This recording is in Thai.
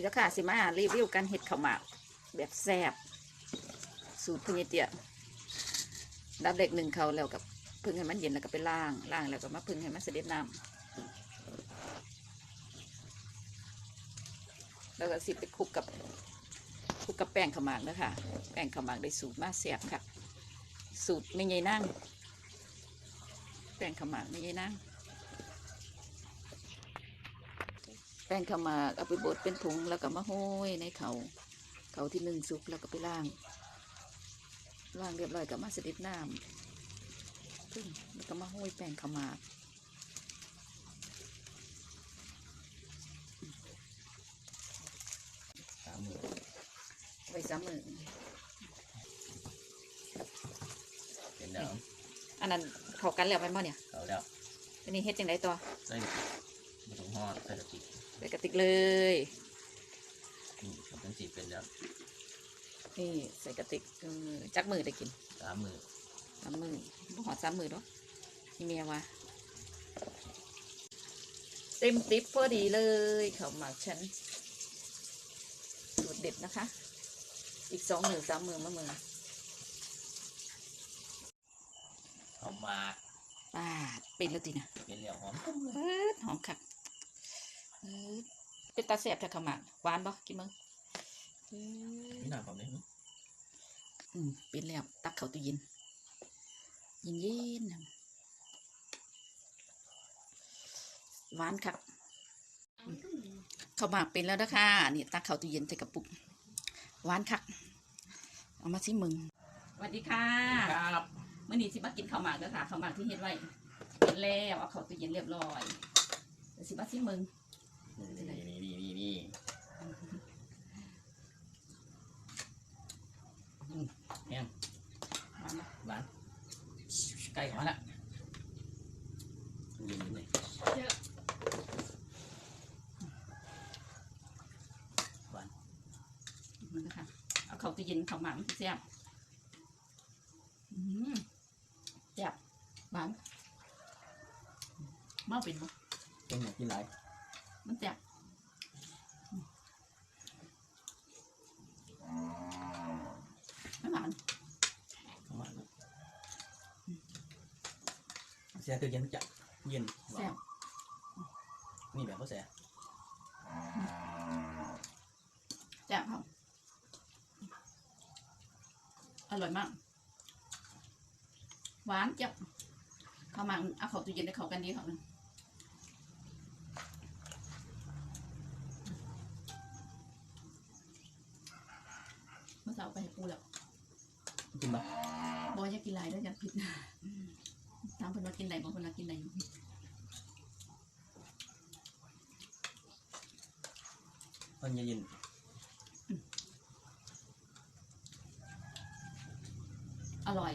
นี่แล้วค่ะสิมารีวิวการเห็ดข้าวหมากแบบแซ่บสูตรพญเตียดับเด็กหนึ่งเขาแล้วกับพึ่งให้มันเย็นแล้วก็ไปล่างล่างแล้วก็มาพึ่งให้มันเสด็จน้ำแล้วก็สิไปคลุกกับคลุกกับแป้งข้าวหมากนะคะแป้งข้าวหมากได้สูตรมาแซ่บค่ะ สูตรไม่ใหญ่นั่งแป้งข้าวหมากไม่ใหญ่นั่ง แป้งข้าวหมากเอาไปบดเป็นถุงแล้วก็มาโห้ยในเขาเขาที่หนึ่งซุปแล้วก็ไปล่างล่างเรียบร้อยก็มาสดิบน้ำพึ่งแล้วก็มาโห้ยแป้งข้าวหมากสามหมื่นไว้ซ้ำมือเป็นแล้วอันนั้นเขากันแล้วไปบ่เนี่ยเขาแล้วอันนี้เฮ็ดจังไดต่อใส่ มาถุงห่อใส่กระติกใส่กระติกเลยนี่มันเป็นสีเป็นแล้วนี่ใส่กระติกเออจักมือได้กินสามหมื่นสามมือบ่หอดสามมือเนาะนี่เมียวะเต็มติ๊บพอดีเลยเขาวหมากฉันสูตรเด็ดนะคะ อีกสองมือสามมือมามือเอามาปาดเป็นแล้วจีนะเป็นแล้วหอมเปิดหอมคัก เปิดเป็นตาแสบแต่ขาวหมากหวานบ่กินมึงเปิดนี่น่าผมได้ไหมอืมเป็นแล้วตักเข้าตู้เย็นเย็นเย็นๆนะหวานคักอืมข้าวหมากเป็นแล้วนะคะนี่ตักเข้าตู้เย็นใส่กระปุกหวานคักเอามาสิมึงสวัสดีค่ะครับเมื่อนี้สิมากินข้าวหมากแล้วค่ะข้าวหมากที่เฮ็ดไว้เป็นแล้วเอาเข้าตู้เย็นเรียบร้อยเดี๋ยวสิมาสิมึง นี่นี่นี่นี่นี่อืมแห้งหวานไหมหวานใกล้หวานละเย็นอยู่เลยหวานมันนะคะเอาเข้าตู้เย็นข้าวหมากมันสิแซ่บอืมแซ่บหวานเมาเป็นบ่เป็นอย่างที่ไร มันแซ่บไม่หวานประมาณนั้นเสียคือเย็นจัดเย็นแซ่บนี่แบบเขาเสียแซ่บครับอร่อยมาก หวานเจ็บข้าวหมากเอาเข้าตู้เย็นได้เข้ากันดีครับนึงเมื่อ เช้าเอาไปให้ปูแล้วกินปะบอยอยากกินไรด้วยอยากผิดถามคนว่ากินไรบางคนว่ากินไรมันเย็นอร่อย